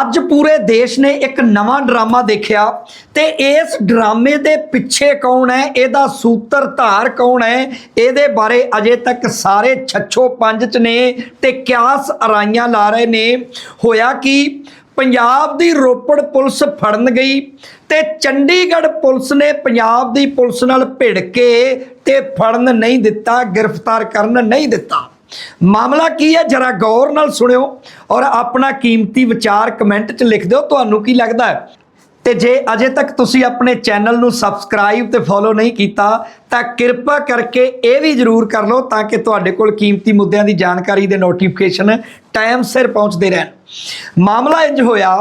ਅੱਜ ਪੂਰੇ ਦੇਸ਼ ਨੇ ਇੱਕ ਨਵਾਂ ਡਰਾਮਾ ਦੇਖਿਆ ਤੇ ਇਸ ਡਰਾਮੇ ਦੇ ਪਿੱਛੇ ਕੌਣ ਹੈ? ਇਹਦਾ ਸੂਤਰਧਾਰ ਕੌਣ ਹੈ? ਇਹਦੇ ਬਾਰੇ ਅਜੇ ਤੱਕ ਸਾਰੇ ਛੱਛੋ ਪੰਜ ਚ ਨੇ ਤੇ ਕਿਆਸ ਅਰਾਈਆਂ ਲਾ ਰਹੇ ਨੇ। ਹੋਇਆ ਕਿ? ਪੰਜਾਬ ਦੀ ਰੋਪੜ ਪੁਲਿਸ ਫੜਨ ਗਈ ਤੇ ਚੰਡੀਗੜ੍ਹ ਪੁਲਿਸ ਨੇ ਪੰਜਾਬ ਦੀ ਪੁਲਿਸ ਨਾਲ ਭਿੜ ਕੇ ਤੇ ਫੜਨ ਨਹੀਂ ਦਿੱਤਾ, ਗ੍ਰਿਫਤਾਰ ਕਰਨ ਨਹੀਂ ਦਿੱਤਾ। ਮਾਮਲਾ ਕੀ ਹੈ? ਜਰਾ ਗੌਰ ਨਾਲ ਸੁਣਿਓ ਔਰ ਆਪਣਾ ਕੀਮਤੀ ਵਿਚਾਰ ਕਮੈਂਟ 'ਚ ਲਿਖ ਦਿਓ, ਤੁਹਾਨੂੰ ਕੀ ਲੱਗਦਾ ਹੈ? ਤੇ ਜੇ ਅਜੇ ਤੱਕ ਤੁਸੀਂ ਆਪਣੇ ਚੈਨਲ ਨੂੰ ਸਬਸਕ੍ਰਾਈਬ ਤੇ ਫੋਲੋ ਨਹੀਂ ਕੀਤਾ, ਤਾਂ ਕਿਰਪਾ ਕਰਕੇ ਇਹ ਵੀ ਜਰੂਰ ਕਰ ਲਓ ਤਾਂ ਕਿ ਤੁਹਾਡੇ ਕੋਲ ਕੀਮਤੀ ਮੁੱਦਿਆਂ ਦੀ ਜਾਣਕਾਰੀ ਦੇ ਨੋਟੀਫਿਕੇਸ਼ਨ ਟਾਈਮ ਸਿਰ ਪਹੁੰਚਦੇ ਰਹਿਣ। ਮਾਮਲਾ ਇੰਜ ਹੋਇਆ,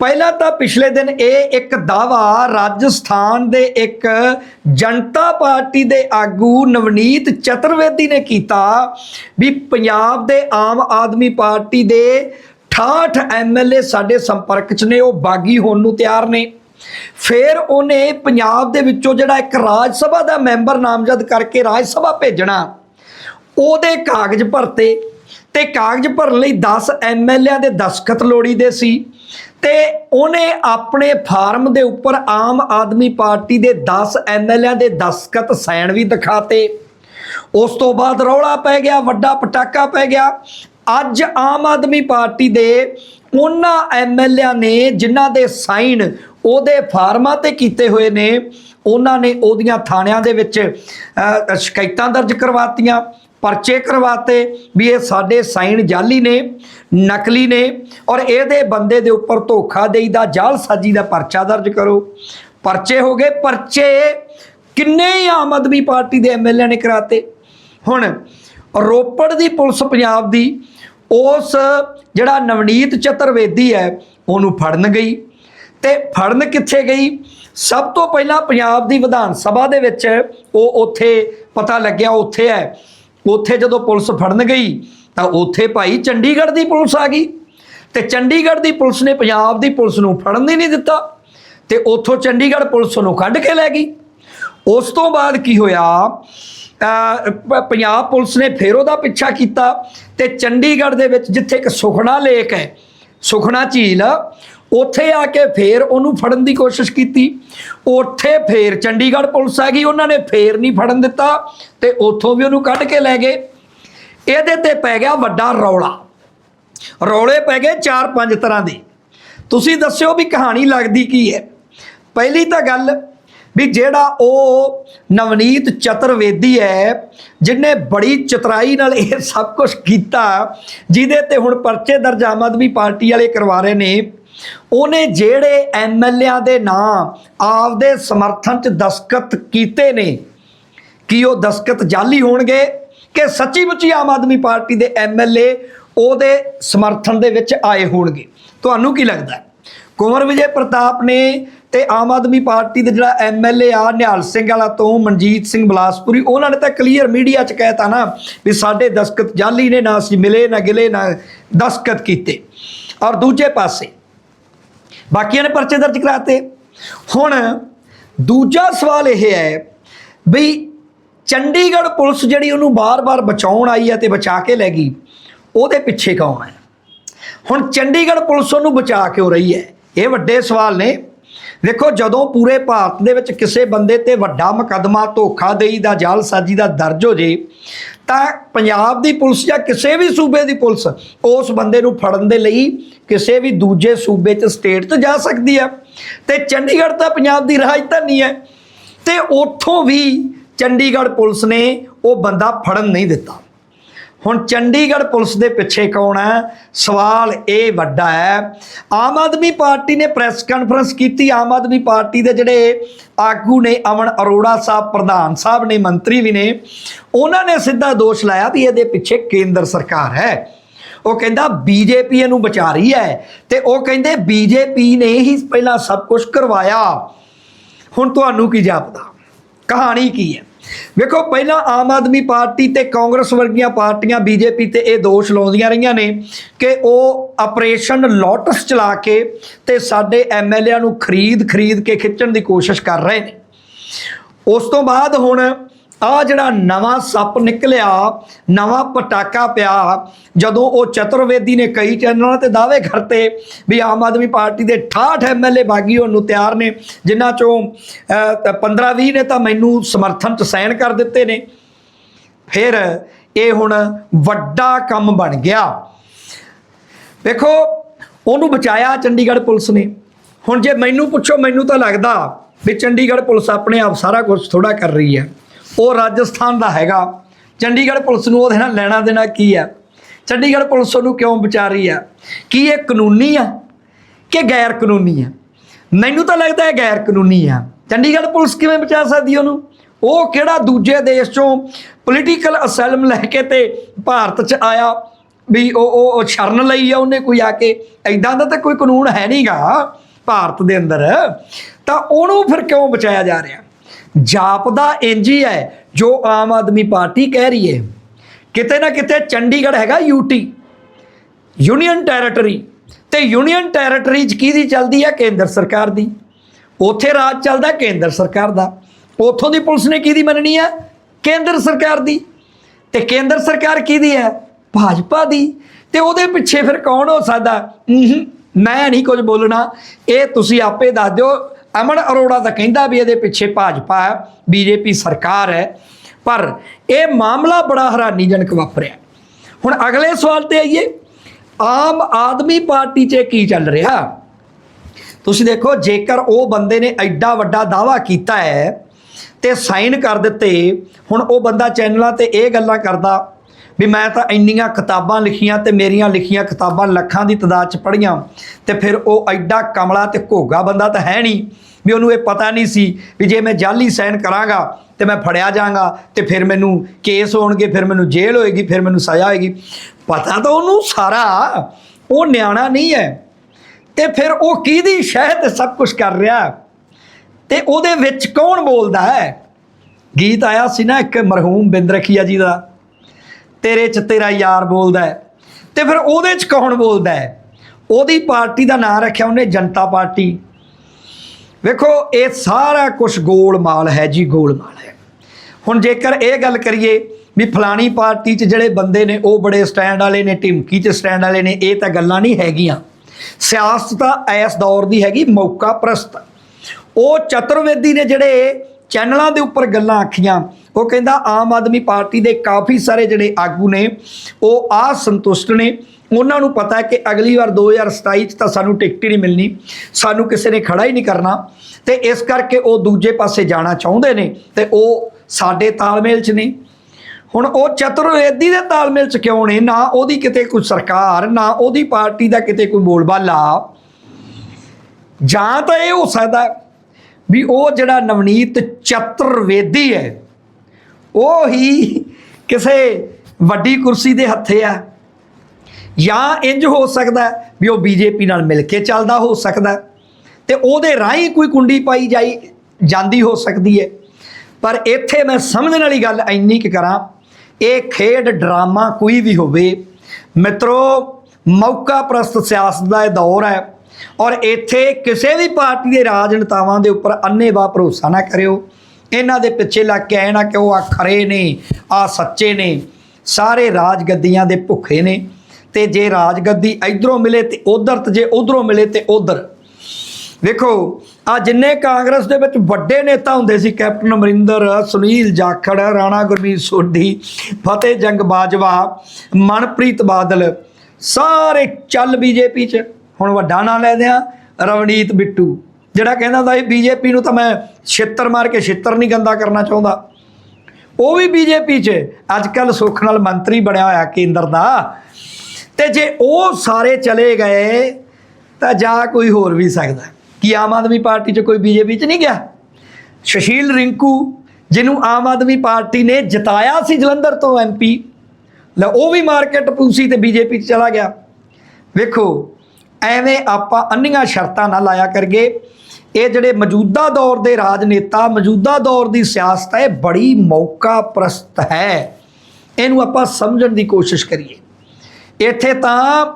ਪਹਿਲਾਂ ਤਾਂ ਪਿਛਲੇ ਦਿਨ ਇਹ ਇੱਕ ਦਾਵਾ ਰਾਜਸਥਾਨ ਦੇ ਇੱਕ ਜਨਤਾ ਪਾਰਟੀ ਦੇ ਆਗੂ ਨਵਨੀਤ ਚਤੁਰਵੇਦੀ ਨੇ ਕੀਤਾ ਵੀ ਪੰਜਾਬ ਦੇ ਆਮ ਆਦਮੀ ਪਾਰਟੀ ਦੇ 68 ਐਮਐਲਏ ਸਾਡੇ ਸੰਪਰਕ 'ਚ ਨੇ, ਉਹ ਬਾਗੀ ਹੋਣ ਨੂੰ ਤਿਆਰ ਨੇ। ਫਿਰ ਉਹਨੇ ਪੰਜਾਬ ਦੇ ਵਿੱਚੋਂ ਜਿਹੜਾ ਇੱਕ ਰਾਜ ਸਭਾ ਦਾ ਮੈਂਬਰ ਨਾਮਜ਼ਦ ਕਰਕੇ ਰਾਜ ਸਭਾ ਭੇਜਣਾ, ਉਹਦੇ ਕਾਗਜ਼ ਭਰਤੇ। ਤੇ ਕਾਗਜ਼ ਭਰਨ ਲਈ 10 ਐਮਐਲਏ ਦੇ ਦਸਖਤ ਲੋੜੀਦੇ ਸੀ ਤੇ ਉਹਨੇ ਆਪਣੇ ਫਾਰਮ ਦੇ ਉੱਪਰ ਆਮ ਆਦਮੀ ਪਾਰਟੀ ਦੇ 10 ਐਮਐਲਏ ਦੇ ਦਸਖਤ ਸਾਈਨ ਵੀ ਦਿਖਾਤੇ। ਉਸ ਤੋਂ ਬਾਅਦ ਰੌਲਾ ਪੈ ਗਿਆ, ਵੱਡਾ ਪਟਾਕਾ ਪੈ ਗਿਆ। ਅੱਜ ਆਮ ਆਦਮੀ ਪਾਰਟੀ ਦੇ ਉਹਨਾਂ ਐਮਐਲਏ ਨੇ ਜਿਨ੍ਹਾਂ ਦੇ ਸਾਈਨ ਉਹਦੇ ਫਾਰਮਾਂ ਤੇ ਕੀਤੇ ਹੋਏ ਨੇ, ਉਹਨਾਂ ਨੇ ਉਹਦੀਆਂ ਥਾਣਿਆਂ ਦੇ ਵਿੱਚ ਸ਼ਿਕਾਇਤਾਂ ਦਰਜ ਕਰਵਾਤੀਆਂ। ਪਰਚੇ ਕਰਵਾਤੇ ਵੀ ਇਹ ਸਾਡੇ ਸਾਈਨ ਜਾਲੀ ਨੇ, ਨਕਲੀ ਨੇ ਔਰ ਇਹਦੇ ਬੰਦੇ ਦੇ ਉੱਪਰ ਧੋਖਾਦੇਈ ਦਾ ਜਾਲਸਾਜੀ ਦਾ ਪਰਚਾ ਦਰਜ ਕਰੋ। ਪਰਚੇ ਹੋ ਗਏ। ਪਰਚੇ ਕਿੰਨੇ ਹੀ ਆਮ ਆਦਮੀ ਪਾਰਟੀ ਦੇ ਐਮਐਲਏ ਨੇ ਕਰਾਤੇ। ਹੁਣ ਰੋਪੜ ਦੀ ਪੁਲਿਸ ਪੰਜਾਬ ਦੀ ਉਸ ਜਿਹੜਾ ਨਵਨੀਤ ਚਤੁਰਵੇਦੀ ਹੈ, ਉਹਨੂੰ ਫੜਨ ਗਈ। ਤੇ ਫੜਨ ਕਿੱਥੇ ਗਈ? ਸਭ ਤੋਂ ਪਹਿਲਾਂ ਪੰਜਾਬ ਦੀ ਵਿਧਾਨ ਸਭਾ ਦੇ ਵਿੱਚ ਉਹ ਉੱਥੇ ਪਤਾ ਲੱਗਿਆ, ਉੱਥੇ ਹੈ। ਉੱਥੇ ਜਦੋਂ ਪੁਲਿਸ ਫੜਨ ਗਈ ਤਾਂ ਉੱਥੇ ਭਾਈ ਚੰਡੀਗੜ੍ਹ ਦੀ ਪੁਲਿਸ ਆ ਗਈ। ਤੇ ਚੰਡੀਗੜ੍ਹ ਦੀ ਪੁਲਿਸ ਨੇ ਪੰਜਾਬ ਦੀ ਪੁਲਿਸ ਨੂੰ ਫੜਨ ਹੀ ਨਹੀਂ ਦਿੱਤਾ ਤੇ ਉੱਥੋਂ ਚੰਡੀਗੜ੍ਹ ਪੁਲਿਸ ਨੂੰ ਕੱਢ ਕੇ ਲੈ ਗਈ। ਉਸ ਤੋਂ ਬਾਅਦ ਕੀ ਹੋਇਆ? ਪੰਜਾਬ ਪੁਲਿਸ ਨੇ ਫੇਰ ਉਹਦਾ ਪਿੱਛਾ ਕੀਤਾ ਤੇ ਚੰਡੀਗੜ੍ਹ ਦੇ ਵਿੱਚ ਜਿੱਥੇ ਇੱਕ ਸੁਖਣਾ ਲੇਕ ਹੈ ਸੁਖਣਾ ਝੀਲ ਉੱਥੇ ਆ ਕੇ ਫੇਰ ਉਹਨੂੰ ਫੜਨ ਦੀ ਕੋਸ਼ਿਸ਼ ਕੀਤੀ। ਉੱਥੇ ਫੇਰ ਚੰਡੀਗੜ੍ਹ ਪੁਲਿਸ ਆ ਗਈ, ਉਹਨਾਂ ਨੇ ਫੇਰ ਨਹੀਂ ਫੜਨ ਦਿੱਤਾ ਤੇ ਉੱਥੋਂ ਵੀ ਉਹਨੂੰ ਕੱਢ ਕੇ ਲੈ ਗਏ। ਇਹਦੇ ਤੇ ਪੈ ਗਿਆ ਵੱਡਾ ਰੌਲਾ। ਰੌਲੇ ਪੈ ਗਏ ਚਾਰ ਪੰਜ ਤਰ੍ਹਾਂ ਦੇ। ਤੁਸੀਂ ਦੱਸਿਓ ਵੀ ਕਹਾਣੀ ਲੱਗਦੀ ਕੀ ਹੈ? ਪਹਿਲੀ ਤਾਂ ਗੱਲ ਵੀ ਜਿਹੜਾ ਉਹ ਨਵਨੀਤ ਚਤੁਰਵੇਦੀ ਹੈ, ਜਿਨੇ ਬੜੀ ਚਤਰਾਈ ਨਾਲ ਇਹ ਸਭ ਕੁਝ ਕੀਤਾ, ਜਿਹਦੇ ਤੇ ਹੁਣ ਪਰਚੇ ਦਰਜ ਆਮ ਆਦਮੀ ਪਾਰਟੀ ਵਾਲੇ ਕਰਵਾ ਰਹੇ ਨੇ ਉਹਨੇ ਜਿਹੜੇ ਐਮਐਲਏਆਂ ਦੇ ਨਾਂ ਆਪਦੇ ਸਮਰਥਨ ਚ ਦਸਖਤ ਕੀਤੇ ਨੇ, ਕੀ ਉਹ ਦਸਖਤ ਜਾਲੀ ਹੋਣਗੇ ਕਿ ਸੱਚੀ ਮੁੱਚੀ ਆਮ ਆਦਮੀ ਪਾਰਟੀ ਦੇ ਐਮਐਲਏ ਉਹਦੇ ਸਮਰਥਨ ਦੇ ਵਿੱਚ ਆਏ ਹੋਣਗੇ ਤੁਹਾਨੂੰ ਕੀ ਲੱਗਦਾ ਹੈ? ਕੁੰਵਰ ਵਿਜੇ ਪ੍ਰਤਾਪ ਨੇ ਤੇ ਆਮ ਆਦਮੀ ਪਾਰਟੀ ਦੇ ਜਿਹੜਾ ਐਮਐਲਏ ਆ, ਨਿਹਾਲ ਸਿੰਘ ਵਾਲਾ ਤੋਂ ਮਨਜੀਤ ਸਿੰਘ ਬਲਾਸਪੁਰੀ, ਉਹਨਾਂ ਨੇ ਤਾਂ ਕਲੀਅਰ ਮੀਡੀਆ 'ਚ ਕਹਿਤਾ ਨਾ ਵੀ ਸਾਡੇ ਦਸਖਤ ਜਾਲੀ ਨੇ, ਨਾ ਅਸੀਂ ਮਿਲੇ, ਨਾ ਗਿਲੇ, ਨਾ ਦਸਖਤ ਕੀਤੇ ਔਰ ਦੂਜੇ ਪਾਸੇ ਬਾਕੀਆਂ ਨੇ ਪਰਚੇ ਦਰਜ ਕਰਾਤੇ। ਹੁਣ ਦੂਜਾ ਸਵਾਲ ਇਹ ਹੈ ਵੀ ਚੰਡੀਗੜ੍ਹ ਪੁਲਿਸ ਜਿਹੜੀ ਉਹਨੂੰ ਬਾਰ-ਬਾਰ ਬਚਾਉਣ ਆਈ ਹੈ ਤੇ ਬਚਾ ਕੇ ਲੈ ਗਈ, ਉਹਦੇ ਪਿੱਛੇ ਕੌਣ ਹੈ? ਹੁਣ ਚੰਡੀਗੜ੍ਹ ਪੁਲਿਸ ਉਹਨੂੰ ਬਚਾ ਕਿਉਂ ਰਹੀ ਹੈ? ਇਹ ਵੱਡੇ ਸਵਾਲ ਨੇ। ਵੇਖੋ ਜਦੋਂ ਪੂਰੇ ਭਾਰਤ ਦੇ ਵਿੱਚ ਕਿਸੇ ਬੰਦੇ ਤੇ ਵੱਡਾ ਮੁਕੱਦਮਾ ਧੋਖਾਦੇਈ ਦਾ, ਜਾਲਸਾਜੀ ਦਾ ਦਰਜ ਹੋ ਜੇ, ਤਾਂ ਪੰਜਾਬ ਦੀ ਪੁਲਿਸ ਜਾਂ ਕਿਸੇ ਵੀ ਸੂਬੇ ਦੀ ਪੁਲਿਸ ਉਸ ਬੰਦੇ ਨੂੰ ਫੜਨ ਦੇ ਲਈ ਕਿਸੇ ਵੀ ਦੂਜੇ ਸੂਬੇ 'ਚ ਸਟੇਟ 'ਚ ਜਾ ਸਕਦੀ ਹੈ ਤੇ ਚੰਡੀਗੜ੍ਹ ਤਾਂ ਪੰਜਾਬ ਦੀ ਰਾਜਧਾਨੀ ਹੈ। ਤੇ ਉੱਥੋਂ ਵੀ ਚੰਡੀਗੜ੍ਹ ਪੁਲਿਸ ਨੇ ਉਹ ਬੰਦਾ ਫੜਨ ਨਹੀਂ ਦਿੱਤਾ। ਹੁਣ ਚੰਡੀਗੜ੍ਹ ਪੁਲਿਸ ਦੇ ਪਿੱਛੇ ਕੌਣ ਹੈ? ਸਵਾਲ ਇਹ ਵੱਡਾ ਹੈ। ਆਮ ਆਦਮੀ ਪਾਰਟੀ ਨੇ ਪ੍ਰੈਸ ਕਾਨਫਰੰਸ ਕੀਤੀ। ਆਮ ਆਦਮੀ ਪਾਰਟੀ ਦੇ ਜਿਹੜੇ ਆਗੂ ਨੇ, ਅਮਨ ਅਰੋੜਾ ਸਾਹਿਬ, ਪ੍ਰਧਾਨ ਸਾਹਿਬ ਨੇ, ਮੰਤਰੀ ਵੀ ਨੇ, ਉਹਨਾਂ ਨੇ ਸਿੱਧਾ ਦੋਸ਼ ਲਾਇਆ ਵੀ ਇਹਦੇ ਪਿੱਛੇ ਕੇਂਦਰ ਸਰਕਾਰ ਹੈ। ਉਹ ਕਹਿੰਦਾ ਬੀਜੇਪੀ ਇਹਨੂੰ ਬਚਾ ਰਹੀ ਹੈ ਤੇ ਉਹ ਕਹਿੰਦੇ ਬੀਜੇਪੀ ਨੇ ਹੀ ਪਹਿਲਾਂ ਸਭ ਕੁਝ ਕਰਵਾਇਆ। ਹੁਣ ਤੁਹਾਨੂੰ ਕੀ ਜਾਪਦਾ? ਕਹਾਣੀ ਕੀ ਹੈ? ਵੇਖੋ, ਪਹਿਲਾਂ ਆਮ ਆਦਮੀ ਪਾਰਟੀ ਤੇ ਕਾਂਗਰਸ ਵਰਗੀਆਂ ਪਾਰਟੀਆਂ ਬੀਜੇਪੀ ਤੇ ਇਹ ਦੋਸ਼ ਲਾਉਂਦੀਆਂ ਰਹੀਆਂ ਨੇ ਕਿ ਉਹ ਆਪਰੇਸ਼ਨ ਲੋਟਸ ਚਲਾ ਕੇ ਤੇ ਸਾਡੇ ਐਮਐਲਏ ਨੂੰ ਖਰੀਦ ਖਰੀਦ ਕੇ ਖਿੱਚਣ ਦੀ ਕੋਸ਼ਿਸ਼ ਕਰ ਰਹੇ ਨੇ। ਉਸ ਤੋਂ ਬਾਅਦ ਹੁਣ ਆ ਜਿਹੜਾ ਨਵਾਂ ਸੱਪ ਨਿਕਲਿਆ, ਨਵਾਂ ਪਟਾਕਾ ਪਿਆ, ਜਦੋਂ ਉਹ ਚਤੁਰਵੇਦੀ ਨੇ ਕਈ ਚੈਨਲਾਂ ਤੇ ਦਾਅਵੇ ਕਰਤੇ ਵੀ ਆਮ ਆਦਮੀ ਪਾਰਟੀ ਦੇ 68 ਐਮਐਲਏ ਬਾਗੀ ਹੋਣ ਨੂੰ ਤਿਆਰ ਨੇ, ਜਿਨ੍ਹਾਂ ਚੋਂ 15 20 ਨੇ ਤਾਂ ਮੈਨੂੰ ਸਮਰਥਨ ਚ ਸਾਈਨ ਕਰ ਦਿੱਤੇ ਨੇ। ਫਿਰ ਇਹ ਹੁਣ ਵੱਡਾ ਕੰਮ ਬਣ ਗਿਆ। ਵੇਖੋ, ਉਹਨੂੰ ਬਚਾਇਆ ਚੰਡੀਗੜ੍ਹ ਪੁਲਿਸ ਨੇ। ਹੁਣ ਜੇ ਮੈਨੂੰ ਪੁੱਛੋ, ਮੈਨੂੰ ਤਾਂ ਲੱਗਦਾ ਵੀ ਚੰਡੀਗੜ੍ਹ ਪੁਲਿਸ ਆਪਣੇ ਆਪ ਸਾਰਾ ਕੁਝ ਥੋੜਾ ਕਰ ਰਹੀ ਹੈ। ਉਹ ਰਾਜਸਥਾਨ ਦਾ ਹੈਗਾ। ਚੰਡੀਗੜ੍ਹ ਪੁਲਿਸ ਨੂੰ ਉਹਦੇ ਨਾਲ ਲੈਣਾ ਦੇਣਾ ਕੀ ਹੈ? ਚੰਡੀਗੜ੍ਹ ਪੁਲਿਸ ਉਹਨੂੰ ਕਿਉਂ ਬਚਾ ਰਹੀ ਹੈ? ਕੀ ਇਹ ਕਾਨੂੰਨੀ ਆ ਕਿ ਗੈਰ ਕਾਨੂੰਨੀ ਆ ਮੈਨੂੰ ਤਾਂ ਲੱਗਦਾ ਹੈ ਗੈਰ ਕਾਨੂੰਨੀ ਆ ਚੰਡੀਗੜ੍ਹ ਪੁਲਿਸ ਕਿਵੇਂ ਬਚਾ ਸਕਦੀ ਉਹਨੂੰ? ਉਹ ਕਿਹੜਾ ਦੂਜੇ ਦੇਸ਼ ਚੋਂ ਪੋਲੀਟੀਕਲ ਅਸੈਲਮ ਲੈ ਕੇ ਤੇ ਭਾਰਤ 'ਚ ਆਇਆ ਵੀ ਉਹ ਉਹ ਉਹ ਸ਼ਰਨ ਲਈ ਆ ਉਹਨੇ ਕੋਈ ਆ ਕੇ? ਐਦਾਂ ਦਾ ਤਾਂ ਕੋਈ ਕਾਨੂੰਨ ਹੈ ਨਹੀਂਗਾ ਭਾਰਤ ਦੇ ਅੰਦਰ। ਤਾਂ ਉਹਨੂੰ ਫਿਰ ਕਿਉਂ ਬਚਾਇਆ ਜਾ ਰਿਹਾ? ਜਾਪਦਾ ਇੰਜ ਹੀ ਹੈ, ਜੋ ਆਮ ਆਦਮੀ ਪਾਰਟੀ ਕਹਿ ਰਹੀ ਹੈ। ਕਿਤੇ ਨਾ ਕਿਤੇ ਚੰਡੀਗੜ੍ਹ ਹੈਗਾ ਯੂਟੀ ਯੂਨੀਅਨ ਟੈਰੀਟਰੀ। ਤੇ ਯੂਨੀਅਨ ਟੈਰੀਟਰੀ 'ਚ ਕਿਹਦੀ ਚੱਲਦੀ ਹੈ? ਕੇਂਦਰ ਸਰਕਾਰ ਦੀ। ਉੱਥੇ ਰਾਜ ਚੱਲਦਾ ਕੇਂਦਰ ਸਰਕਾਰ ਦਾ। ਉੱਥੋਂ ਦੀ ਪੁਲਿਸ ਨੇ ਕਿਹਦੀ ਮੰਨਣੀ ਹੈ? ਕੇਂਦਰ ਸਰਕਾਰ ਦੀ। ਤੇ ਕੇਂਦਰ ਸਰਕਾਰ ਕਿਹਦੀ ਹੈ? ਭਾਜਪਾ ਦੀ। ਤੇ ਉਹਦੇ ਪਿੱਛੇ ਫਿਰ ਕੌਣ ਹੋ ਸਕਦਾ? ਮੈਂ ਨਹੀਂ ਕੁਝ ਬੋਲਣਾ। ਇਹ ਤੁਸੀਂ ਆਪੇ ਦੱਸ ਦਿਓ। ਅਮਨ ਅਰੋੜਾ ਤਾਂ ਕਹਿੰਦਾ ਵੀ ਇਹਦੇ ਪਿੱਛੇ ਭਾਜਪਾ ਹੈ, ਬੀਜੇਪੀ ਸਰਕਾਰ ਹੈ, ਪਰ ਇਹ ਮਾਮਲਾ ਬੜਾ ਹੈਰਾਨੀਜਨਕ ਵਾਪਰਿਆ। ਹੁਣ ਅਗਲੇ ਸਵਾਲ ਤੇ ਆਈਏ, ਆਮ ਆਦਮੀ ਪਾਰਟੀ 'ਚ ਕੀ ਚੱਲ ਰਿਹਾ? ਤੁਸੀਂ ਦੇਖੋ, ਜੇਕਰ ਉਹ ਬੰਦੇ ਨੇ ਐਡਾ ਵੱਡਾ ਦਾਵਾ ਕੀਤਾ ਹੈ ਤੇ ਸਾਈਨ ਕਰ ਦਿੱਤੇ, ਹੁਣ ਉਹ ਬੰਦਾ ਚੈਨਲਾਂ ਤੇ ਇਹ ਗੱਲਾਂ ਕਰਦਾ ਵੀ ਮੈਂ ਤਾਂ ਇੰਨੀਆਂ ਕਿਤਾਬਾਂ ਲਿਖੀਆਂ ਤੇ ਮੇਰੀਆਂ ਲਿਖੀਆਂ ਕਿਤਾਬਾਂ ਲੱਖਾਂ ਦੀ ਤਦਾਦ 'ਚ ਪੜ੍ਹੀਆਂ ਤੇ ਫਿਰ ਉਹ ਐਡਾ ਕਮਲਾ ਤੇ ਘੋਗਾ ਬੰਦਾ ਤਾਂ ਹੈ ਨਹੀਂ। ਵੀ ਉਹਨੂੰ ਇਹ ਪਤਾ ਨਹੀਂ ਸੀ ਵੀ ਜੇ ਮੈਂ ਜਾਲੀ ਸਾਈਨ ਕਰਾਂਗਾ ਤੇ ਮੈਂ ਫੜਿਆ ਜਾਵਾਂਗਾ ਤੇ ਫਿਰ ਮੈਨੂੰ ਕੇਸ ਹੋਣਗੇ, ਫਿਰ ਮੈਨੂੰ ਜੇਲ੍ਹ ਹੋਏਗੀ, ਫਿਰ ਮੈਨੂੰ ਸਜ਼ਾ ਹੋਏਗੀ। ਪਤਾ ਤਾਂ ਉਹਨੂੰ ਸਾਰਾ, ਉਹ ਨਿਆਣਾ ਨਹੀਂ ਹੈ। ਤੇ ਫਿਰ ਉਹ ਕਿਹਦੀ ਸ਼ਹਿਦ ਸਭ ਕੁਝ ਕਰ ਰਿਹਾ? ਤੇ ਉਹਦੇ ਵਿੱਚ ਕੌਣ ਬੋਲਦਾ ਹੈ? ਗੀਤ ਆਇਆ ਸੀ ਨਾ ਇੱਕ ਮਰਹੂਮ ਬਿੰਦ ਰਖੀਆ ਜੀ ਦਾ। ਤੇਰੇ ਚ ਤੇਰਾ ਯਾਰ ਬੋਲਦਾ ਹੈ। ਤੇ ਫਿਰ ਉਹਦੇ ਚ ਕੌਣ ਬੋਲਦਾ ਹੈ? ਉਹਦੀ ਪਾਰਟੀ ਦਾ ਨਾਂ ਰੱਖਿਆ ਉਹਨੇ ਜਨਤਾ ਪਾਰਟੀ। ਵੇਖੋ, ਇਹ ਸਾਰਾ ਕੁਝ ਗੋਲਮਾਲ ਹੈ ਜੀ, ਗੋਲਮਾਲ ਹੈ। ਹੁਣ ਜੇਕਰ ਇਹ ਗੱਲ ਕਰੀਏ ਵੀ ਫਲਾਣੀ ਪਾਰਟੀ 'ਚ ਜਿਹੜੇ ਬੰਦੇ ਨੇ, ਉਹ ਬੜੇ ਸਟੈਂਡ ਵਾਲੇ ਨੇ, ਢਿਮਕੀ 'ਚ ਸਟੈਂਡ ਵਾਲੇ ਨੇ, ਇਹ ਤਾਂ ਗੱਲਾਂ ਨਹੀਂ ਹੈਗੀਆਂ। ਸਿਆਸਤ ਤਾਂ ਇਸ ਦੌਰ ਦੀ ਹੈਗੀ, ਮੌਕਾ ਪ੍ਰਸਤ। ਉਹ ਚਤੁਰਵੇਦੀ ਨੇ ਜਿਹੜੇ ਚੈਨਲਾਂ ਦੇ ਉੱਪਰ ਗੱਲਾਂ ਆਖੀਆਂ ਉਹ ਕਹਿੰਦਾ, ਆਮ ਆਦਮੀ ਪਾਰਟੀ ਦੇ ਕਾਫੀ ਸਾਰੇ ਜਿਹੜੇ ਆਗੂ ਨੇ, ਉਹ ਆ ਸੰਤੁਸ਼ਟ ਨੇ। ਉਹਨਾਂ ਨੂੰ ਪਤਾ ਹੈ ਕਿ ਅਗਲੀ ਵਾਰ 2027 ਚ ਤਾਂ ਸਾਨੂੰ ਟਿਕਟ ਹੀ ਨਹੀਂ ਮਿਲਣੀ। ਸਾਨੂੰ ਕਿਸੇ ਨੇ ਖੜਾ ਹੀ ਨਹੀਂ ਕਰਨਾ। ਤੇ ਇਸ ਕਰਕੇ ਉਹ ਦੂਜੇ ਪਾਸੇ ਜਾਣਾ ਚਾਹੁੰਦੇ ਨੇ ਤੇ ਉਹ ਸਾਡੇ ਤਾਲਮੇਲ 'ਚ ਨੇ। ਹੁਣ ਉਹ ਚਤੁਰਵੇਦੀ ਦੇ ਤਾਲਮੇਲ 'ਚ ਕਿਉਂ ਨੇ? ਨਾ ਉਹਦੀ ਕਿਤੇ ਕੋਈ ਸਰਕਾਰ, ਨਾ ਉਹਦੀ ਪਾਰਟੀ ਦਾ ਕਿਤੇ ਕੋਈ ਬੋਲਬਾਲਾ। ਜਾਂ ਤਾਂ ਇਹ ਹੋ ਸਕਦਾ ਵੀ ਉਹ ਜਿਹੜਾ ਨਵਨੀਤ ਚਤੁਰਵੇਦੀ ਹੈ ਉਹ ਹੀ ਕਿਸੇ ਵੱਡੀ ਕੁਰਸੀ ਦੇ ਹੱਥੇ ਆ। ਜਾਂ ਇੰਜ ਹੋ ਸਕਦਾ ਵੀ ਉਹ ਬੀਜੇਪੀ ਨਾਲ ਮਿਲ ਕੇ ਚੱਲਦਾ ਹੋ ਸਕਦਾ ਹੈ ਤੇ ਉਹਦੇ ਰਾਹੀਂ ਕੋਈ ਕੁੰਡੀ ਪਾਈ ਜਾਈ, ਜਾਂਦੀ ਹੋ ਸਕਦੀ ਹੈ ਪਰ ਇੱਥੇ ਮੈਂ ਸਮਝਣ ਵਾਲੀ ਗੱਲ ਇੰਨੀ ਕਿ ਕਰਾਂ, ਇਹ ਖੇਡ, ਡਰਾਮਾ ਕੋਈ ਵੀ ਹੋਵੇ, ਮਿੱਤਰੋ, ਮੌਕਾ ਪ੍ਰਸਤ ਸਿਆਸਤ ਦਾ ਇਹ ਦੌਰ ਹੈ ਔਰ ਇੱਥੇ ਕਿਸੇ ਵੀ ਪਾਰਟੀ ਦੇ ਰਾਜਨੇਤਾਵਾਂ ਦੇ ਉੱਪਰ ਅੰਨੇਵਾਹ ਭਰੋਸਾ ਨਾ ਕਰਿਓ। ਇਹਨਾਂ ਦੇ ਪਿੱਛੇ ਲੱਗ ਕੇ ਆਏ ਨਾ ਕਿ ਉਹ ਆ ਖਰੇ ਨੇ ਆ ਸੱਚੇ ਨੇ। ਸਾਰੇ ਰਾਜ ਗੱਦੀਆਂ ਦੇ ਭੁੱਖੇ ਨੇ। ਤੇ ਜੇ ਰਾਜ ਗੱਦੀ ਇਧਰੋਂ ਮਿਲੇ ਤੇ ਉਧਰ, ਤੇ ਜੇ ਉਧਰੋਂ ਮਿਲੇ ਤੇ ਉਧਰ। ਵੇਖੋ ਆ ਜਿੰਨੇ ਕਾਂਗਰਸ ਦੇ ਵਿੱਚ ਵੱਡੇ ਨੇਤਾ ਹੁੰਦੇ ਸੀ, ਕੈਪਟਨ ਅਮਰਿੰਦਰ, ਸੁਨੀਲ ਜਾਖੜ, ਰਾਣਾ ਗੁਰਮੀਤ ਸੋਢੀ, ਫਤਿਹ ਜੰਗ ਬਾਜਵਾ, ਮਨਪ੍ਰੀਤ ਬਾਦਲ, ਸਾਰੇ ਚੱਲ ਬੀਜੇਪੀ ਚ। ਹੁਣ ਵੱਡਾ ਨਾਂ ਲੈਦੇ ਆ ਰਵਨੀਤ ਬਿੱਟੂ। ਜਿਹੜਾ ਕਹਿੰਦਾ ਹੁੰਦਾ ਸੀ, ਬੀਜੇਪੀ ਨੂੰ ਤਾਂ ਮੈਂ ਛਿੱਤਰ ਮਾਰ ਕੇ ਛਿੱਤਰ ਨਹੀਂ ਗੰਦਾ ਕਰਨਾ ਚਾਹੁੰਦਾ। ਉਹ ਵੀ ਬੀਜੇਪੀ 'ਚ ਅੱਜ ਕੱਲ ਸੁੱਖ ਨਾਲ ਮੰਤਰੀ ਬਣਿਆ ਹੋਇਆ ਕੇਂਦਰ ਦਾ। ਤੇ ਜੇ ਉਹ ਸਾਰੇ ਚਲੇ ਗਏ, ਤਾਂ ਜਾ ਕੋਈ ਹੋਰ ਵੀ ਸਕਦਾ। ਕੀ ਆਮ ਆਦਮੀ ਪਾਰਟੀ 'ਚ ਕੋਈ ਬੀਜੇਪੀ 'ਚ ਨਹੀਂ ਗਿਆ? ਸੁਸ਼ੀਲ ਰਿੰਕੂ, ਜਿਹਨੂੰ ਆਮ ਆਦਮੀ ਪਾਰਟੀ ਨੇ ਜਿਤਾਇਆ ਸੀ ਜਲੰਧਰ ਤੋਂ ਐਮਪੀ ਲੈ ਉਹ ਵੀ ਮਾਰਕੀਟ ਪੂਸੀ ਤੇ ਬੀਜੇਪੀ 'ਚ ਚਲਾ ਗਿਆ। ਵੇਖੋ, ਐਵੇਂ ਆਪਾਂ ਅੰਨੀਆਂ ਸ਼ਰਤਾਂ ਨਾ ਲਾਇਆ ਕਰਗੇ ਇਹ ਜਿਹੜੇ ਮੌਜੂਦਾ ਦੌਰ ਦੇ ਰਾਜਨੇਤਾ, ਮੌਜੂਦਾ ਦੌਰ ਦੀ ਸਿਆਸਤ ਹੈ, ਇਹ ਬੜੀ ਮੌਕਾ ਪ੍ਰਸਤ ਹੈ। ਇਹਨੂੰ ਆਪਾਂ ਸਮਝਣ ਦੀ ਕੋਸ਼ਿਸ਼ ਕਰੀਏ। ਇੱਥੇ ਤਾਂ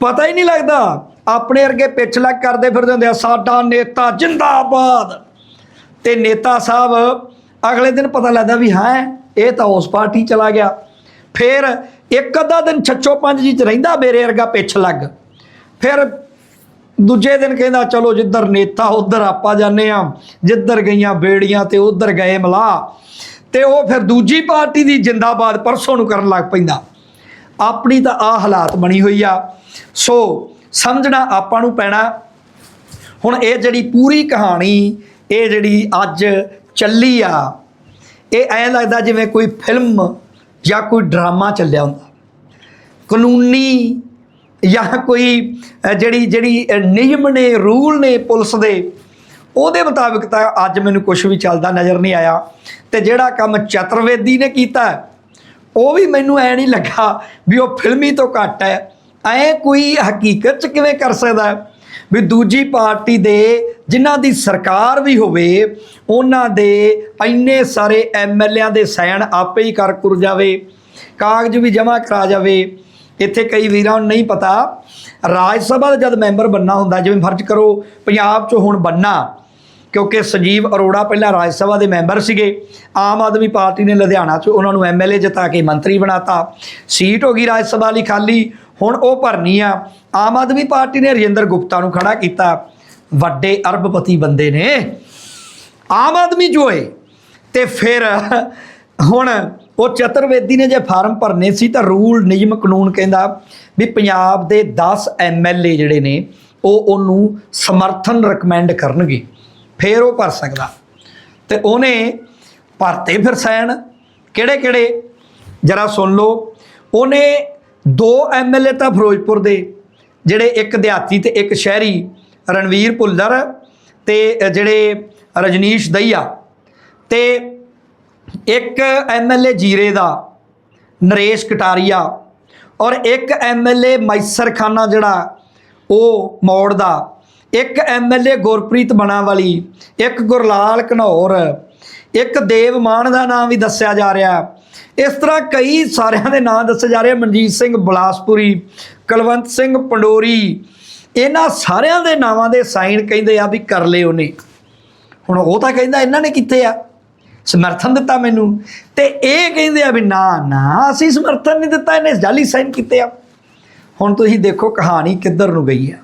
ਪਤਾ ਹੀ ਨਹੀਂ ਲੱਗਦਾ, ਆਪਣੇ ਅਰਗੇ ਪਿੱਛ ਲੱਗ ਕਰਦੇ ਫਿਰਦੇ ਹੁੰਦੇ ਆ, ਸਾਡਾ ਨੇਤਾ ਜਿੰਦਾਬਾਦ। ਤੇ ਨੇਤਾ ਸਾਹਿਬ ਅਗਲੇ ਦਿਨ ਪਤਾ ਲੱਗਦਾ ਵੀ ਹਾਂ, ਇਹ ਤਾਂ ਉਸ ਪਾਰਟੀ ਚਲਾ ਗਿਆ। ਫਿਰ ਇੱਕ ਅੱਧਾ ਦਿਨ ਛੱਚੋ ਪੰਜ ਜੀ ਚ ਰਹਿੰਦਾ ਮੇਰੇ ਵਰਗਾ ਪਿੱਛ ਲੱਗ। ਫਿਰ ਦੂਜੇ ਦਿਨ ਕਹਿੰਦਾ, ਚਲੋ ਜਿੱਧਰ ਨੇਤਾ, ਉਧਰ ਆਪਾਂ ਜਾਂਦੇ ਆ। ਜਿੱਧਰ ਗਈਆਂ ਬੇੜੀਆਂ ਤੇ ਉਧਰ ਗਏ ਮਲਾ। ਤੇ ਉਹ ਫਿਰ ਦੂਜੀ ਪਾਰਟੀ ਦੀ ਜਿੰਦਾਬਾਦ ਪਰਸੋਂ ਨੂੰ ਕਰਨ ਲੱਗ ਪੈਂਦਾ। ਆਪਣੀ ਤਾਂ ਆ ਹਾਲਾਤ ਬਣੀ ਹੋਈ ਆ। ਸੋ ਸਮਝਣਾ ਆਪਾਂ ਨੂੰ ਪੈਣਾ। ਹੁਣ ਇਹ ਜਿਹੜੀ ਪੂਰੀ ਕਹਾਣੀ, ਇਹ ਜਿਹੜੀ ਅੱਜ ਚੱਲੀ ਆ, ਇਹ ਐਂ ਲੱਗਦਾ ਜਿਵੇਂ ਕੋਈ ਫਿਲਮ ਜਾਂ ਕੋਈ ਡਰਾਮਾ ਚੱਲਿਆ ਹੁੰਦਾ। ਕਾਨੂੰਨੀ ਜਾਂ ਕੋਈ ਜਿਹੜੀ ਜਿਹੜੀ ਨਿਯਮ ਨੇ, ਰੂਲ ਨੇ ਪੁਲਿਸ ਦੇ, ਉਹਦੇ ਮੁਤਾਬਿਕ ਤਾਂ ਅੱਜ ਮੈਨੂੰ ਕੁਝ ਵੀ ਚੱਲਦਾ ਨਜ਼ਰ ਨਹੀਂ ਆਇਆ। ਤੇ ਜਿਹੜਾ ਕੰਮ ਚਤੁਰਵੇਦੀ ਨੇ ਕੀਤਾ, ਉਹ ਵੀ ਮੈਨੂੰ ਐ ਨਹੀਂ ਲੱਗਾ ਵੀ ਉਹ ਫਿਲਮੀ ਤੋਂ ਘੱਟ ਹੈ। ਐ ਕੋਈ ਹਕੀਕਤ ਚ ਕਿਵੇਂ ਕਰ ਸਕਦਾ ਵੀ ਦੂਜੀ ਪਾਰਟੀ ਦੇ ਜਿਨ੍ਹਾਂ ਦੀ ਸਰਕਾਰ ਵੀ ਹੋਵੇ, ਉਹਨਾਂ ਦੇ ਇੰਨੇ ਸਾਰੇ ਐਮਐਲਏਆਂ ਦੇ ਸਾਈਨ ਆਪੇ ਹੀ ਕਰ ਕੁਰ ਜਾਵੇ, ਕਾਗਜ਼ ਵੀ ਜਮ੍ਹਾਂ ਕਰਾ ਜਾਵੇ ਇੱਥੇ ਕਈ ਵੀਰਾਂ ਨੂੰ ਨਹੀਂ ਪਤਾ, ਰਾਜ ਸਭਾ ਦਾ ਜਦ ਮੈਂਬਰ ਬੰਨਾ ਹੁੰਦਾ, ਜਿਵੇਂ ਫਰਜ਼ ਕਰੋ ਪੰਜਾਬ 'ਚ ਹੁਣ ਬੰਨਾ, ਕਿਉਂਕਿ ਸੰਜੀਵ ਅਰੋੜਾ ਪਹਿਲਾਂ ਰਾਜ ਸਭਾ ਦੇ ਮੈਂਬਰ ਸੀਗੇ, ਆਮ ਆਦਮੀ ਪਾਰਟੀ ਨੇ ਲੁਧਿਆਣਾ 'ਚ ਉਹਨਾਂ ਨੂੰ ਐਮਐਲਏ ਜਿਤਾ ਕੇ ਮੰਤਰੀ ਬਣਾਤਾ, ਸੀਟ ਹੋ ਗਈ ਰਾਜ ਸਭਾ ਲਈ ਖਾਲੀ, ਹੁਣ ਉਹ ਭਰਨੀ ਆ। ਆਮ ਆਦਮੀ ਪਾਰਟੀ ਨੇ ਰਜਿੰਦਰ ਗੁਪਤਾ ਨੂੰ ਖੜਾ ਕੀਤਾ, ਵੱਡੇ ਅਰਬਪਤੀ ਬੰਦੇ ਨੇ। ਆਮ ਆਦਮੀ ਜੋ ਹੈ ਤੇ ਫਿਰ ਹੁਣ ਉਹ ਚਤੁਰਵੇਦੀ ਨੇ ਜੇ ਫਾਰਮ ਭਰਨੇ ਸੀ ਤਾਂ ਰੂਲ ਨਿਯਮ ਕਾਨੂੰਨ ਕਹਿੰਦਾ ਵੀ ਪੰਜਾਬ ਦੇ 10 ਐਮਐਲਏ ਜਿਹੜੇ ਨੇ, ਉਹ ਉਹਨੂੰ ਸਮਰਥਨ ਰეკਮੈਂਡ ਕਰਨਗੇ। ਫਿਰ ਉਹ ਭਰ ਸਕਦਾ। ਤੇ ਉਹਨੇ ਭਰਤੇ ਫਿਰ ਸੈਨ ਕਿਹੜੇ ਕਿਹੜੇ ਜਰਾ ਸੁਣ ਲਓ। ਉਹਨੇ ਦੋ ਐਮਐਲਏ ਤਾਂ ਫਿਰੋਜ਼ਪੁਰ ਦੇ, ਜਿਹੜੇ ਇੱਕ ਦਿਹਾਤੀ ਤੇ ਇੱਕ ਸ਼ਹਿਰੀ, ਰਣਵੀਰ ਭੁੱਲਰ ਤੇ ਜਿਹੜੇ ਰਜਨੀਸ਼ ਦਈਆ। ਤੇ ਇੱਕ ਐਮਐਲਏ ਜੀਰੇ ਦਾ, ਨਰੇਸ਼ ਕਟਾਰੀਆ ਔਰ ਇੱਕ ਐਮਐਲਏ ਮੈਸਰ ਖਾਨਾ ਜਿਹੜਾ, ਉਹ ਮੌੜ ਦਾ, ਇੱਕ ਐਮਐਲਏ ਗੁਰਪ੍ਰੀਤ ਬਣਾਵਾਲੀ ਇੱਕ ਗੁਰਲਾਲ ਘਨੌਰ, ਇੱਕ ਦੇਵ ਮਾਨ ਦਾ ਨਾਮ ਵੀ ਦੱਸਿਆ ਜਾ ਰਿਹਾ। ਇਸ ਤਰ੍ਹਾਂ ਕਈ ਸਾਰਿਆਂ ਦੇ ਨਾਮ ਦੱਸੇ ਜਾ ਰਹੇ ਮਨਜੀਤ ਸਿੰਘ ਬਲਾਸਪੁਰੀ, ਕੁਲਵੰਤ ਸਿੰਘ ਪੰਡੋਰੀ, ਇਹਨਾਂ ਸਾਰਿਆਂ ਦੇ ਨਾਵਾਂ ਦੇ ਸਾਈਨ ਕਹਿੰਦੇ ਆ ਵੀ ਕਰ ਲਏ ਉਹਨੇ। ਹੁਣ ਉਹ ਤਾਂ ਕਹਿੰਦਾ ਇਹਨਾਂ ਨੇ ਕਿੱਥੇ ਆ। ਸਮਰਥਨ ਦਿੱਤਾ ਮੈਨੂੰ। ਤੇ ਇਹ ਕਹਿੰਦੇ ਆ ਵੀ ਨਾ ਨਾ, ਅਸੀਂ ਸਮਰਥਨ ਨਹੀਂ ਦਿੱਤਾ, ਇਹਨੇ ਜਾਲੀ ਸਾਈਨ ਕੀਤੇ ਆ। ਹੁਣ ਤੁਸੀਂ ਦੇਖੋ ਕਹਾਣੀ ਕਿੱਧਰ ਨੂੰ ਗਈ ਆ।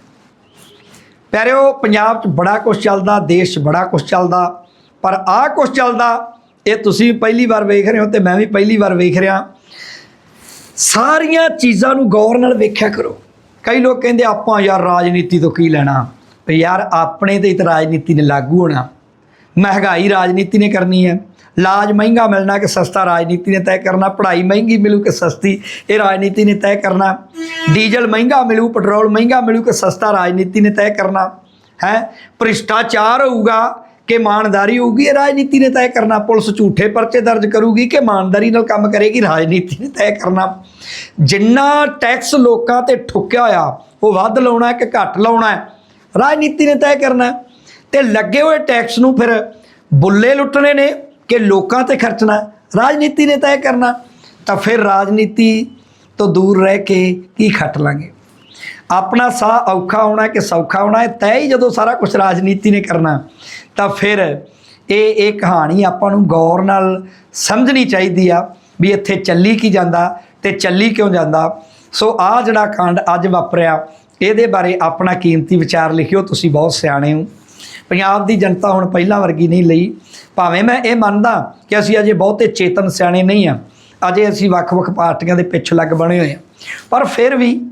ਪਿਆਰਿਓ, ਪੰਜਾਬ 'ਚ ਬੜਾ ਕੁਝ ਚੱਲਦਾ, ਦੇਸ਼ 'ਚ ਬੜਾ ਕੁਝ ਚੱਲਦਾ, ਪਰ ਆਹ ਕੁਝ ਚੱਲਦਾ, ਇਹ ਤੁਸੀਂ ਪਹਿਲੀ ਵਾਰ ਵੇਖ ਰਹੇ ਹੋ ਤੇ ਮੈਂ ਵੀ ਪਹਿਲੀ ਵਾਰ ਵੇਖ ਰਿਹਾ। ਸਾਰੀਆਂ ਚੀਜ਼ਾਂ ਨੂੰ ਗੌਰ ਨਾਲ ਵੇਖਿਆ ਕਰੋ। ਕਈ ਲੋਕ ਕਹਿੰਦੇ, ਆਪਾਂ ਯਾਰ ਰਾਜਨੀਤੀ ਤੋਂ ਕੀ ਲੈਣਾ? ਵੀ ਯਾਰ ਆਪਣੇ ਤੇ ਹੀ ਤਾਂ ਰਾਜਨੀਤੀ ਨੇ ਲਾਗੂ ਹੋਣਾ। ਮਹਿੰਗਾਈ ਰਾਜਨੀਤੀ ਨੇ ਕਰਨੀ ਹੈ। ਇਲਾਜ ਮਹਿੰਗਾ ਮਿਲਣਾ ਕਿ ਸਸਤਾ, ਰਾਜਨੀਤੀ ਨੇ ਤੈਅ ਕਰਨਾ। ਪੜ੍ਹਾਈ ਮਹਿੰਗੀ ਮਿਲੂ ਕਿ ਸਸਤੀ, ਇਹ ਰਾਜਨੀਤੀ ਨੇ ਤੈਅ ਕਰਨਾ। ਡੀਜ਼ਲ ਮਹਿੰਗਾ ਮਿਲੂ, ਪੈਟਰੋਲ ਮਹਿੰਗਾ ਮਿਲੂ ਕਿ ਸਸਤਾ, ਰਾਜਨੀਤੀ ਨੇ ਤੈਅ ਕਰਨਾ। ਹੈ? ਭ੍ਰਿਸ਼ਟਾਚਾਰ ਹੋਊਗਾ ਕਿ ਇਮਾਨਦਾਰੀ ਹੋਊਗੀ, ਇਹ ਰਾਜਨੀਤੀ ਨੇ ਤੈਅ ਕਰਨਾ। ਪੁਲਿਸ ਝੂਠੇ ਪਰਚੇ ਦਰਜ ਕਰੂਗੀ ਕਿ ਇਮਾਨਦਾਰੀ ਨਾਲ ਕੰਮ ਕਰੇਗੀ, ਰਾਜਨੀਤੀ ਨੇ ਤੈਅ ਕਰਨਾ। ਜਿੰਨਾ ਟੈਕਸ ਲੋਕਾਂ ਤੇ ਠੁੱਕਿਆ ਹੋਇਆ, ਉਹ ਵੱਧ ਲਾਉਣਾ ਕਿ ਘੱਟ ਲਾਉਣਾ ਰਾਜਨੀਤੀ ਨੇ ਤੈਅ ਕਰਨਾ ਤੇ ਲੱਗੇ ਹੋਏ ਟੈਕਸ ਨੂੰ ਫਿਰ ਬੁੱਲੇ ਲੁੱਟਣੇ ਨੇ ਕਿ ਲੋਕਾਂ ਤੇ ਖਰਚਣਾ, ਰਾਜਨੀਤੀ ਨੇ ਤੈਅ ਕਰਨਾ, ਤਾਂ ਫਿਰ ਰਾਜਨੀਤੀ ਤੋਂ ਦੂਰ ਰਹਿ ਕੇ ਕੀ ਖੱਟ ਲਾਂਗੇ? ਆਪਣਾ ਸਾਹ ਔਖਾ ਹੋਣਾ ਕਿ ਸੌਖਾ ਹੋਣਾ ਹੈ ਤੈਅ ਹੀ ਜਦੋਂ ਸਾਰਾ ਕੁਝ ਰਾਜਨੀਤੀ ਨੇ ਕਰਨਾ, ਤਾਂ ਫਿਰ ਇਹ ਇਹ ਕਹਾਣੀ ਆਪਾਂ ਨੂੰ ਗੌਰ ਨਾਲ ਸਮਝਣੀ ਚਾਹੀਦੀ ਆ ਵੀ ਇੱਥੇ ਚੱਲੀ ਕੀ ਜਾਂਦਾ ਤੇ ਚੱਲੀ ਕਿਉਂ ਜਾਂਦਾ। ਸੋ ਆ ਜਿਹੜਾ ਕਾਂਡ ਅੱਜ ਵਾਪਰਿਆ, ਇਹਦੇ ਬਾਰੇ ਆਪਣਾ ਕੀਮਤੀ ਵਿਚਾਰ ਲਿਖਿਓ, ਤੁਸੀਂ ਬਹੁਤ ਸਿਆਣੇ ਹੋ। ਪੰਜਾਬ ਦੀ ਜਨਤਾ ਹੁਣ ਪਹਿਲਾਂ ਵਰਗੀ ਨਹੀਂ ਲਈ। ਭਾਵੇਂ ਮੈਂ ਇਹ ਮੰਨਦਾ ਕਿ ਅਸੀਂ ਅਜੇ ਬਹੁਤੇ ਚੇਤਨ ਸਿਆਣੇ ਨਹੀਂ ਆ। ਅਜੇ ਅਸੀਂ ਵੱਖ-ਵੱਖ ਪਾਰਟੀਆਂ ਦੇ ਪਿੱਛੇ ਲੱਗ ਬਣੇ ਹੋਏ ਆ। ਪਰ ਫਿਰ ਵੀ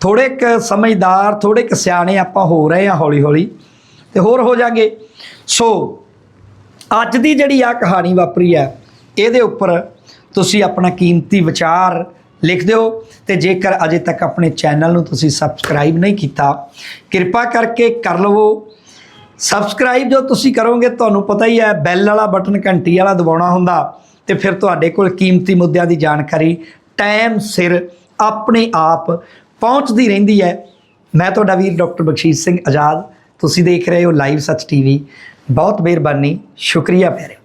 ਥੋੜੇ ਕ ਸਮਝਦਾਰ ਥੋੜੇ ਕ ਸਿਆਣੇ ਆਪਾਂ ਹੋ ਰਹੇ ਆ ਹੌਲੀ-ਹੌਲੀ। ਤੇ ਹੋਰ ਹੋ ਜਾਗੇ। ਸੋ, ਅੱਜ ਦੀ ਜਿਹੜੀ ਆ ਕਹਾਣੀ ਵਾਪਰੀ ਹੈ, ਇਹਦੇ ਉੱਪਰ ਤੁਸੀਂ ਆਪਣਾ ਕੀਮਤੀ ਵਿਚਾਰ ਲਿਖ ਦਿਓ ਤੇ ਜੇਕਰ ਅਜੇ ਤੱਕ ਆਪਣੇ ਚੈਨਲ ਨੂੰ ਤੁਸੀਂ ਸਬਸਕ੍ਰਾਈਬ ਨਹੀਂ ਕੀਤਾ, ਕਿਰਪਾ ਕਰਕੇ ਕਰ ਲਵੋ ਸਬਸਕ੍ਰਾਈਬ ਜੋ ਤੁਸੀਂ ਕਰੋਗੇ, ਤੁਹਾਨੂੰ ਪਤਾ ਹੀ ਹੈ ਬੈਲ ਵਾਲਾ ਬਟਨ ਘੰਟੀ ਵਾਲਾ ਦਬਾਉਣਾ ਹੁੰਦਾ। ਤੇ ਫਿਰ ਤੁਹਾਡੇ ਕੋਲ ਕੀਮਤੀ ਮੁੱਦਿਆਂ ਦੀ ਜਾਣਕਾਰੀ ਟਾਈਮ ਸਿਰ ਆਪਣੇ ਆਪ ਪਹੁੰਚਦੀ ਰਹਿੰਦੀ ਹੈ। ਮੈਂ ਤੁਹਾਡਾ ਵੀਰ ਡਾਕਟਰ ਬਖਸ਼ੀਸ਼ ਸਿੰਘ ਆਜ਼ਾਦ। ਤੁਸੀਂ ਦੇਖ ਰਹੇ ਹੋ ਲਾਈਵ ਸੱਚ ਟੀਵੀ ਬਹੁਤ ਮਿਹਰਬਾਨੀ। ਸ਼ੁਕਰੀਆ ਪਿਆਰੇ।